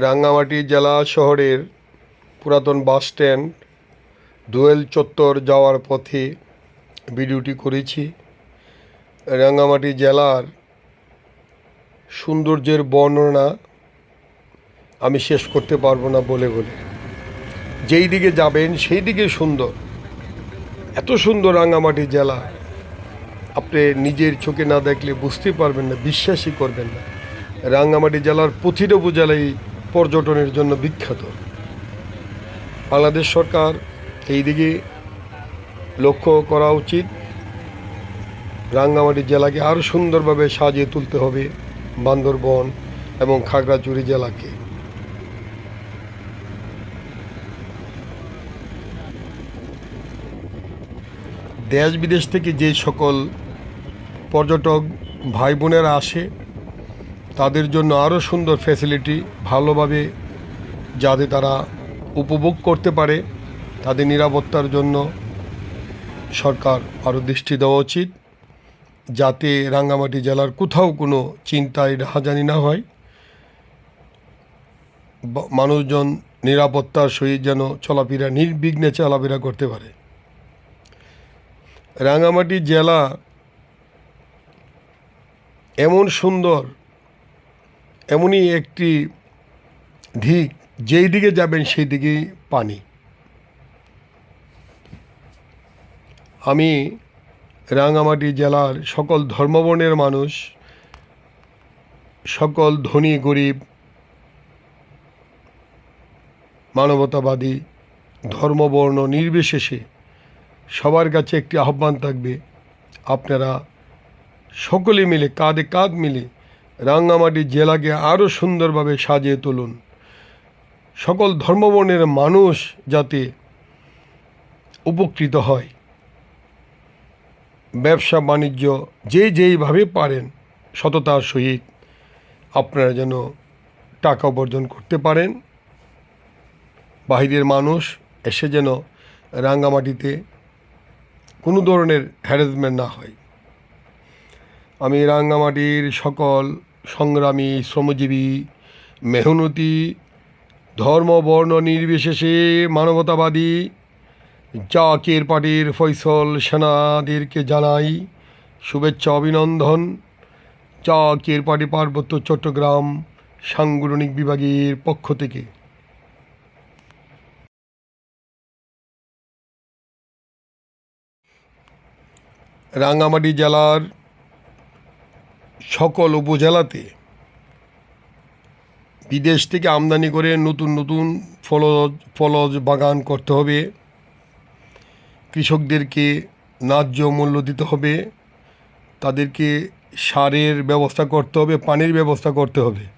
রাঙ্গামাটি জেলা শহরের পুরাতন বাস স্ট্যান্ড দোয়েল চত্বর যাওয়ার পথে ভিডিওটি করেছি। রাঙ্গামাটি জেলার সৌন্দর্যের বর্ণনা আমি শেষ করতে পারব না বলে বলে। যেই দিকে যাবেন সেই দিকে সুন্দর। এত সুন্দর রাঙ্গামাটি জেলা। আপনি নিজের চোখে না দেখলে বুঝতে পারবেন না, বিশ্বাসই করবেন না। রাঙ্গামাটি জেলার প্রতিটা উপজেলাই পর্যটনের জন্য বিখ্যাত। বাংলাদেশ সরকার এই দিকে লক্ষ্য করা উচিত। রাঙ্গামাটি জেলাকে আরও সুন্দরভাবে সাজিয়ে তুলতে হবে বান্দরবন এবং খাগড়াচুরি জেলাকে। দেশ বিদেশ থেকে যে সকল পর্যটক ভাই বোনেরা আসে তাদের জন্য আরও সুন্দর ফ্যাসিলিটি ভালোভাবে যাতে তারা উপভোগ করতে পারে, তাদের নিরাপত্তার জন্য সরকার আরও দৃষ্টি দেওয়া উচিত, যাতে রাঙ্গামাটি জেলার কোথাও কোনো চিন্তায় রাহাজানি না হয়। মানুষজন নিরাপত্তার সহিত যেন চলাফেরা, নির্বিঘ্নে চলাফেরা করতে পারে। রাঙ্গামাটি জেলা এমন সুন্দর এমনই একটি দিক যেই দিকে যাবেন সেই দিকেই পানি। আমি রাঙ্গামাটি জেলার সকল ধর্মবর্ণের মানুষ, সকল ধনী, গরিব, মানবতাবাদী, ধর্মবর্ণ নির্বিশেষে সবার কাছে একটি আহ্বান থাকবে, আপনারা সকলে মিলে, কাঁধে কাঁধ মিলে রাঙ্গামাটি জেলাকে আরও সুন্দরভাবে সাজিয়ে তুলুন। সকল ধর্মবর্ণের মানুষ যাতে উপকৃত হয়। ব্যবসা, বাণিজ্য যে যেইভাবে পারেন সততার সহিত আপনারা যেন টাকা উপার্জন করতে পারেন। বাহিরের মানুষ এসে যেন রাঙ্গামাটিতে কোনো ধরনের হ্যারাসমেন্ট না হয়। আমি রাঙ্গামাটির সকল সংগ্রামী শ্রমজীবী মেহনতি, ধর্ম, বর্ণ নির্বিশেষে মানবতাবাদী, জাকের পার্টির ফয়সল সেনাদেরকে জানাই শুভেচ্ছা, অভিনন্দন। জাকের পার্টি পার্বত্য চট্টগ্রাম সাংগঠনিক বিভাগের পক্ষ থেকে। রাঙ্গামাটি জেলার সকল উপজেলাতে বিদেশ থেকে আমদানি করে নতুন নতুন ফলজ ফলজ বাগান করতে হবে। কৃষকদেরকে ন্যায্য মূল্য দিতে হবে। তাদেরকে সারের ব্যবস্থা করতে হবে, পানির ব্যবস্থা করতে হবে।